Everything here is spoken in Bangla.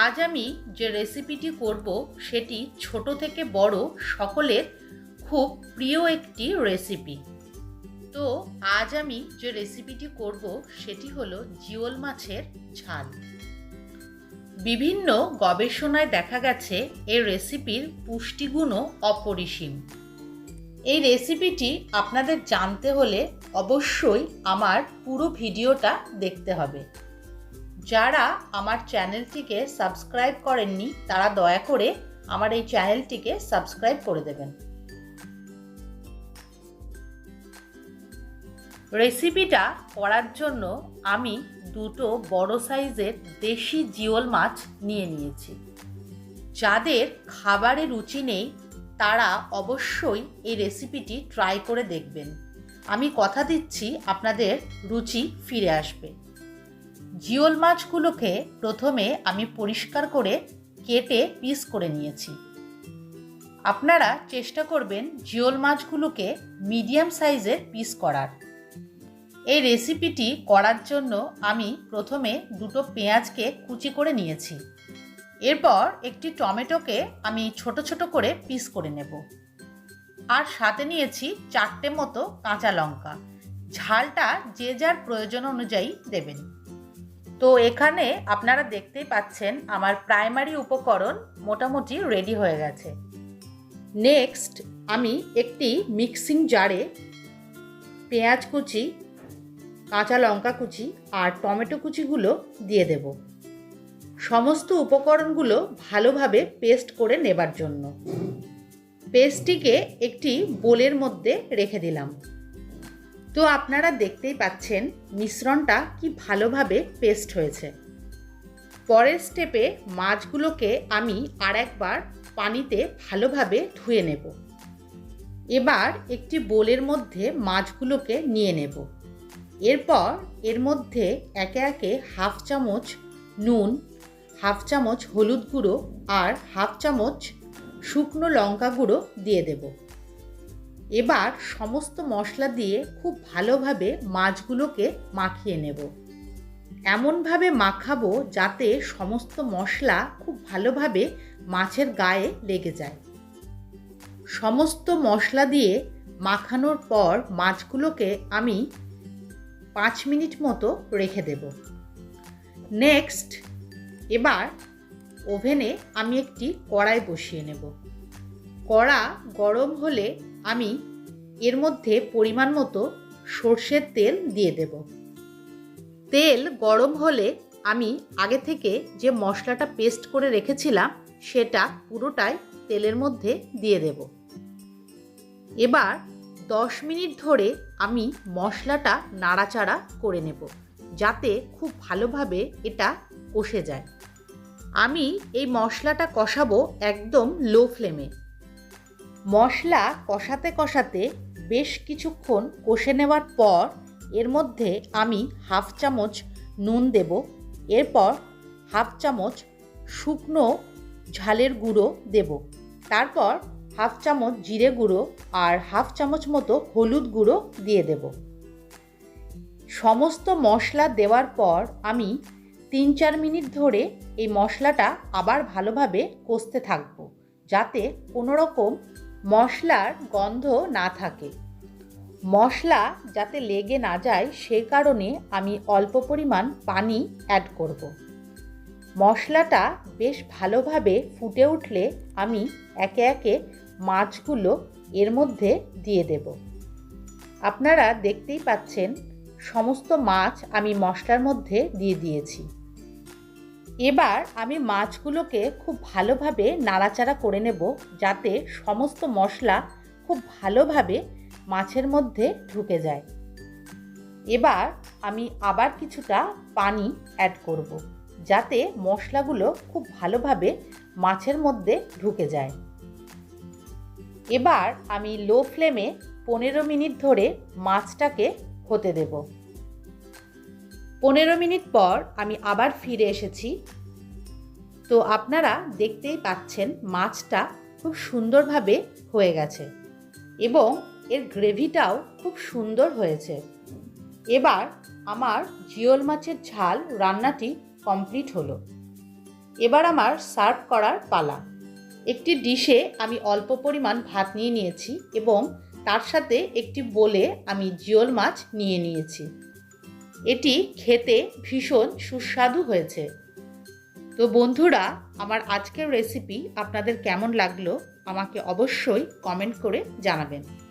আজ আমি যে রেসিপিটি করব, সেটি ছোট থেকে বড় সকলের খুব প্রিয় একটি রেসিপি তো আজ আমি যে রেসিপিটি করব, সেটি হলো জিওল মাছের ঝাল। বিভিন্ন গবেষণায় দেখা গেছে এই রেসিপির পুষ্টিগুণও অপরিসীম। এই রেসিপিটি আপনাদের জানতে হলে অবশ্যই আমার পুরো ভিডিওটা দেখতে হবে। যারা আমার চ্যানেলটিকে সাবস্ক্রাইব করেননি, তারা দয়া করে আমার এই চ্যানেলটিকে সাবস্ক্রাইব করে দেবেন। রেসিপিটা করার জন্য আমি দুটো বড় সাইজের দেশি জিওল মাছ নিয়ে নিয়েছি। যাদের খাবারে রুচি নেই, তারা অবশ্যই এই রেসিপিটি ট্রাই করে দেখবেন। আমি কথা দিচ্ছি, আপনাদের রুচি ফিরে আসবে। জিওল মাছগুলোকে প্রথমে আমি পরিষ্কার করে কেটে পিস করে নিয়েছি। আপনারা চেষ্টা করবেন জিওল মাছগুলোকে মিডিয়াম সাইজের পিস করার। এই রেসিপিটি করার জন্য আমি প্রথমে দুটো পেঁয়াজকে কুচি করে নিয়েছি। এরপর একটি টমেটোকে আমি ছোট ছোট করে পিস করে নেব। আর সাথে নিয়েছি চারটে মতো কাঁচা লঙ্কা। ঝালটা যে যার প্রয়োজন অনুযায়ী দেবেন। তো এখানে আপনারা দেখতেই পাচ্ছেন আমার প্রাইমারি উপকরণ মোটামুটি রেডি হয়ে গেছে। নেক্সট আমি একটি মিক্সিং জারে পেঁয়াজ কুচি, কাঁচা লঙ্কা কুচি আর টমেটো কুচিগুলো দিয়ে দেব। সমস্ত উপকরণগুলো ভালোভাবে পেস্ট করে নেবার জন্য। পেস্টটিকে একটি বোলের মধ্যে রেখে দিলাম। তো আপনারা দেখতেই পাচ্ছেন মিশ্রণটা কি ভালোভাবে পেস্ট হয়েছে। পরের স্টেপে মাছগুলোকে আমি আর একবার পানিতে ভালোভাবে ধুয়ে নেব। এবার একটি বোলের মধ্যে মাছগুলোকে নিয়ে নেব। এরপর এর মধ্যে একে একে হাফ চামচ নুন, হাফ চামচ হলুদ গুঁড়ো আর হাফ চামচ শুকনো লঙ্কা গুঁড়ো দিয়ে দেব। এবার সমস্ত মশলা দিয়ে খুব ভালোভাবে মাছগুলোকে মাখিয়ে নেব। এমনভাবে মাখাবো যাতে সমস্ত মশলা খুব ভালোভাবে মাছের গায়ে লেগে যায়। সমস্ত মশলা দিয়ে মাখানোর পর মাছগুলোকে আমি পাঁচ মিনিট মতো রেখে দেব। নেক্সট, এবার ওভেনে আমি একটি কড়াই বসিয়ে নেব। কড়া গরম হলে আমি এর মধ্যে পরিমাণ মতো সর্ষের তেল দিয়ে দেব। তেল গরম হলে আমি আগে থেকে যে মশলাটা পেস্ট করে রেখেছিলাম, সেটা পুরোটাই তেলের মধ্যে দিয়ে দেব। এবার দশ মিনিট ধরে আমি মশলাটা নাড়াচাড়া করে নেব, যাতে খুব ভালোভাবে এটা কষে যায়। আমি এই মশলাটা কষাবো একদম লো ফ্লেমে। মশলা কষাতে কষাতে বেশ কিছুক্ষণ কষে নেওয়ার পর এর মধ্যে আমি হাফ চামচ নুন দেব। এরপর হাফ চামচ শুকনো ঝালের গুঁড়ো দেব। তারপর হাফ চামচ জিরে গুঁড়ো আর হাফ চামচ মতো হলুদ গুঁড়ো দিয়ে দেব। সমস্ত মশলা দেওয়ার পর আমি তিন চার মিনিট ধরে এই মশলাটা আবার ভালোভাবে কষতে থাকব, যাতে কোনো রকম মশলার গন্ধ না থাকে। মশলা যাতে লেগে না যায়, সে কারণে আমি অল্প পরিমাণ পানি অ্যাড করব। মশলাটা বেশ ভালোভাবে ফুটে উঠলে আমি একে একে মাছগুলো এর মধ্যে দিয়ে দেব। আপনারা দেখতেই পাচ্ছেন, সমস্ত মাছ আমি মশলার মধ্যে দিয়ে দিয়েছি। এবার আমি মাছগুলোকে খুব ভালোভাবে নাড়াচাড়া করে নেব যাতে সমস্ত মশলা খুব ভালোভাবে মাছের মধ্যে ঢুকে যায়। এবার আমি আবার কিছুটা পানি অ্যাড করব যাতে মশলাগুলো খুব ভালোভাবে মাছের মধ্যে ঢুকে যায়। এবার আমি লো ফ্লেমে পনেরো মিনিট ধরে মাছটাকে হতে দেব। পনেরো মিনিট পর আমি আবার ফিরে এসেছি। তো আপনারা দেখতেই পাচ্ছেন মাছটা খুব সুন্দরভাবে হয়ে গেছে এবং এর গ্রেভিটাও খুব সুন্দর হয়েছে। এবার আমার জিওল মাছের ঝাল রান্নাটি কমপ্লিট হলো। এবার আমার সার্ভ করার পালা। একটি ডিশে আমি অল্প পরিমাণ ভাত নিয়ে নিয়েছি এবং তার সাথে একটি বলে আমি জিওল মাছ নিয়ে নিয়েছি। এটি খেতে ভীষণ সুস্বাদু হয়েছে। তো বন্ধুরা, আমার আজকের রেসিপি আপনাদের কেমন লাগল আমাকে অবশ্যই কমেন্ট করে জানাবেন।